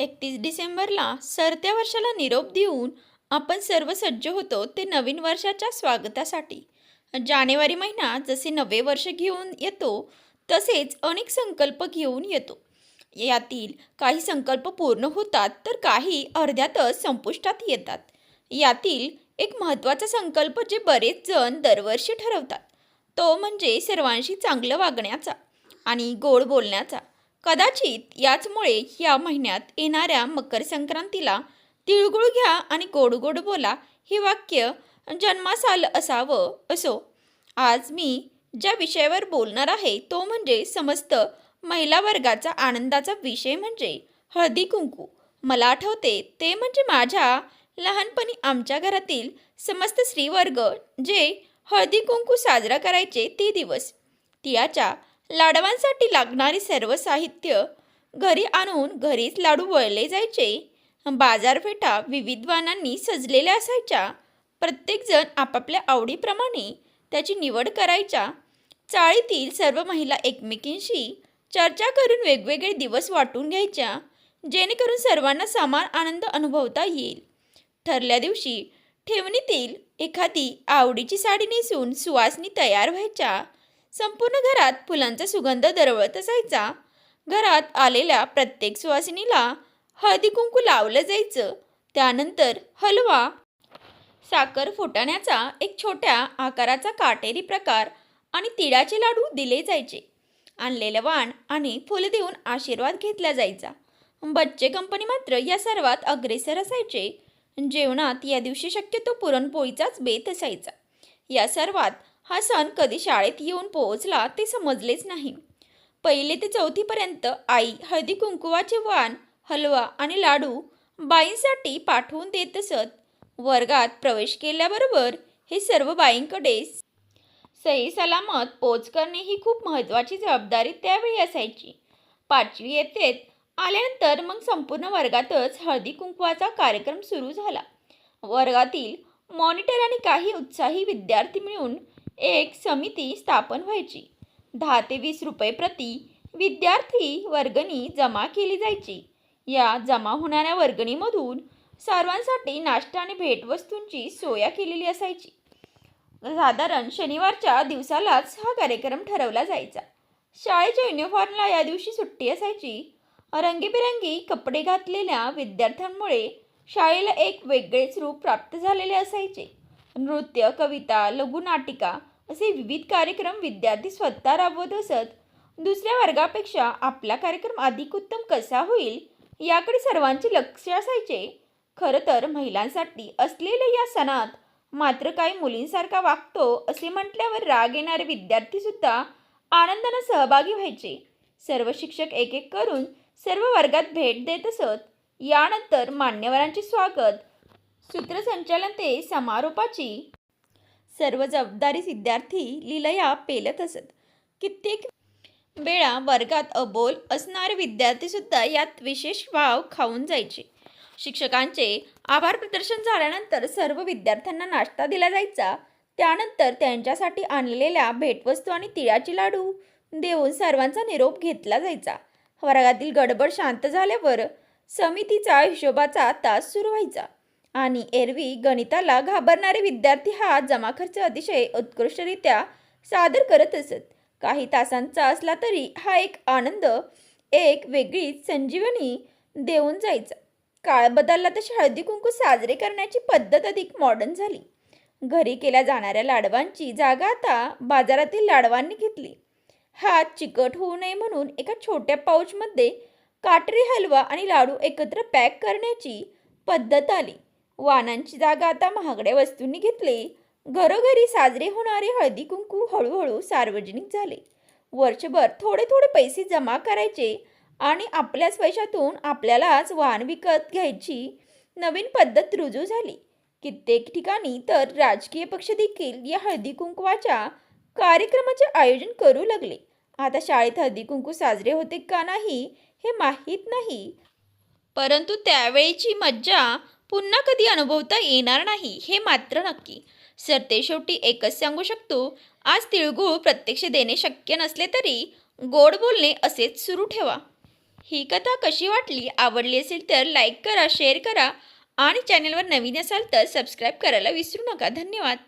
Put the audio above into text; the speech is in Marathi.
एकतीस डिसेंबरला सरत्या वर्षाला निरोप देऊन आपण सर्व सज्ज होतो ते नवीन वर्षाच्या स्वागतासाठी. जानेवारी महिना जसे नवे वर्ष घेऊन येतो तसेच अनेक संकल्प घेऊन येतो. यातील काही संकल्प पूर्ण होतात तर काही अर्ध्यातच संपुष्टात येतात. यातील एक महत्त्वाचा संकल्प जे बरेच जण दरवर्षी ठरवतात तो म्हणजे सर्वांशी चांगलं वागण्याचा आणि गोड बोलण्याचा. कदाचित याचमुळे या महिन्यात येणाऱ्या मकर संक्रांतीला तिळगुळ घ्या आणि गोड गोड बोला हे वाक्य जन्मास आलं असावं असो. आज मी ज्या विषयावर बोलणार आहे तो म्हणजे समस्त महिला वर्गाचा आनंदाचा विषय म्हणजे हळदी कुंकू. मला आठवते ते म्हणजे माझ्या लहानपणी आमच्या घरातील समस्त स्त्रीवर्ग जे हळदी कुंकू साजरा करायचे ते दिवस. तिळाच्या लाडवांसाठी लागणारे सर्व साहित्य घरी आणून घरीच लाडू वळले जायचे. बाजारपेठा विविध वाणांनी सजलेल्या असायच्या. प्रत्येकजण आपापल्या आवडीप्रमाणे त्याची निवड करायच्या. चाळीतील सर्व महिला एकमेकींशी चर्चा करून वेगवेगळे दिवस वाटून घ्यायच्या. जेणेकरून सर्वांना समान आनंद अनुभवता येईल. ठरल्या दिवशी ठेवणीतील एखादी आवडीची साडी नेसून सुवासनी तयार व्हायच्या. संपूर्ण घरात फुलांचा सुगंध दरवळत असायचा. घरात आलेल्या प्रत्येक सुवासिनीला हळदी कुंकू लावलं जायचं. त्यानंतर हलवा साखर फुटाण्याचा एक छोट्या आकाराचा काटेरी प्रकार आणि तिळाचे लाडू दिले जायचे. आणलेलं वाण आणि फुलं देऊन आशीर्वाद घेतला जायचा. बच्चे कंपनी मात्र या सर्वात अग्रेसर असायचे. जेवणात या दिवशी शक्यतो पुरणपोळीचाच बेत असायचा. या सर्वात हा सण कधी शाळेत येऊन पोहोचला ते समजलेच नाही. पहिले ते चौथीपर्यंत आई हळदी कुंकुवाचे वाण हलवा आणि लाडू बाईंसाठी पाठवून देत असत. वर्गात प्रवेश केल्याबरोबर हे सर्व बाईंकडे सही सलामत पोच करणे ही खूप महत्त्वाची जबाबदारी त्यावेळी असायची. पाचवी येतेत आल्यानंतर मग संपूर्ण वर्गातच हळदी कुंकवाचा कार्यक्रम सुरू झाला. वर्गातील मॉनिटर आणि काही उत्साही विद्यार्थी मिळून एक समिती स्थापन व्हायची. दहा ते वीस रुपये प्रति विद्यार्थी वर्गणी जमा केली जायची. या जमा होणाऱ्या वर्गणीमधून सर्वांसाठी नाश्ता आणि भेटवस्तूंची सोया केलेली असायची. साधारण शनिवारच्या दिवसालाच हा कार्यक्रम ठरवला जायचा. शाळेच्या युनिफॉर्मला या दिवशी सुट्टी असायची. रंगीबेरंगी कपडे घातलेल्या विद्यार्थ्यांमुळे शाळेला एक वेगळेच रूप प्राप्त झालेले असायचे. नृत्य कविता लघुनाटिका असे विविध कार्यक्रम विद्यार्थी स्वतः राबवत असत. दुसऱ्या वर्गापेक्षा आपला कार्यक्रम अधिक उत्तम कसा होईल याकडे सर्वांचे लक्ष असायचे. खरं तर महिलांसाठी असलेल्या या सणात मात्र काही मुलींसारखा वागतो असे म्हटल्यावर राग येणारे विद्यार्थीसुद्धा आनंदानं सहभागी व्हायचे. सर्व शिक्षक एक एक करून सर्व वर्गात भेट देत असत. यानंतर मान्यवरांचे स्वागत. सूत्रसंचालन ते समारोपाची सर्व जबाबदारी विद्यार्थी लिलया पेलत असत. कित्येक वेळा वर्गात अबोल असणारे विद्यार्थीसुद्धा यात विशेष वाव खाऊन जायचे. शिक्षकांचे आभार प्रदर्शन झाल्यानंतर सर्व विद्यार्थ्यांना नाश्ता दिला जायचा. त्यानंतर त्यांच्यासाठी आणलेल्या भेटवस्तू आणि तिळाचे लाडू देऊन सर्वांचा निरोप घेतला जायचा. वर्गातील गडबड शांत झाल्यावर समितीचा हिशोबाचा तास सुरू व्हायचा. आणि एरवी गणिताला घाबरणारे विद्यार्थी हा जमा खर्च अतिशय उत्कृष्टरित्या सादर करत असत. काही तासांचा असला तरी हा एक आनंद एक वेगळीच संजीवनी देऊन जायचा. काळ बदलला तशी हळदी कुंकू साजरे करण्याची पद्धत अधिक मॉडर्न झाली. घरी केल्या जाणाऱ्या लाडवांची जागा आता बाजारातील लाडवांनी घेतली. हात चिकट होऊ नये म्हणून एका छोट्या पाऊचमध्ये काटरी हलवा आणि लाडू एकत्र पॅक करण्याची पद्धत आली. वाणांची जागा आता महागड्या वस्तूंनी घेतली. घरोघरी साजरे होणारे हळदी कुंकू हळूहळू सार्वजनिक झाले. वर्षभर थोडे थोडे पैसे जमा करायचे आणि आपल्याच पैशातून आपल्यालाच वाहन विकत घ्यायची नवीन पद्धत रुजू झाली. कित्येक ठिकाणी तर राजकीय पक्ष देखील या हळदी कुंकवाच्या कार्यक्रमाचे आयोजन करू लागले. आता शाळेत हळदी कुंकू साजरे होते का नाही हे माहीत नाही. परंतु त्यावेळीची मज्जा पुन्हा कधी अनुभवता येणार नाही हे मात्र नक्की. सरतेशेवटी एकच सांगू शकतो आज तिळगुळ प्रत्यक्ष देणे शक्य नसले तरी गोड बोलणे असेच सुरू ठेवा. ही कथा कशी वाटली आवडली असेल तर लाईक करा शेअर करा आणि चॅनलवर नवीन असाल तर सबस्क्राईब करायला विसरू नका. धन्यवाद.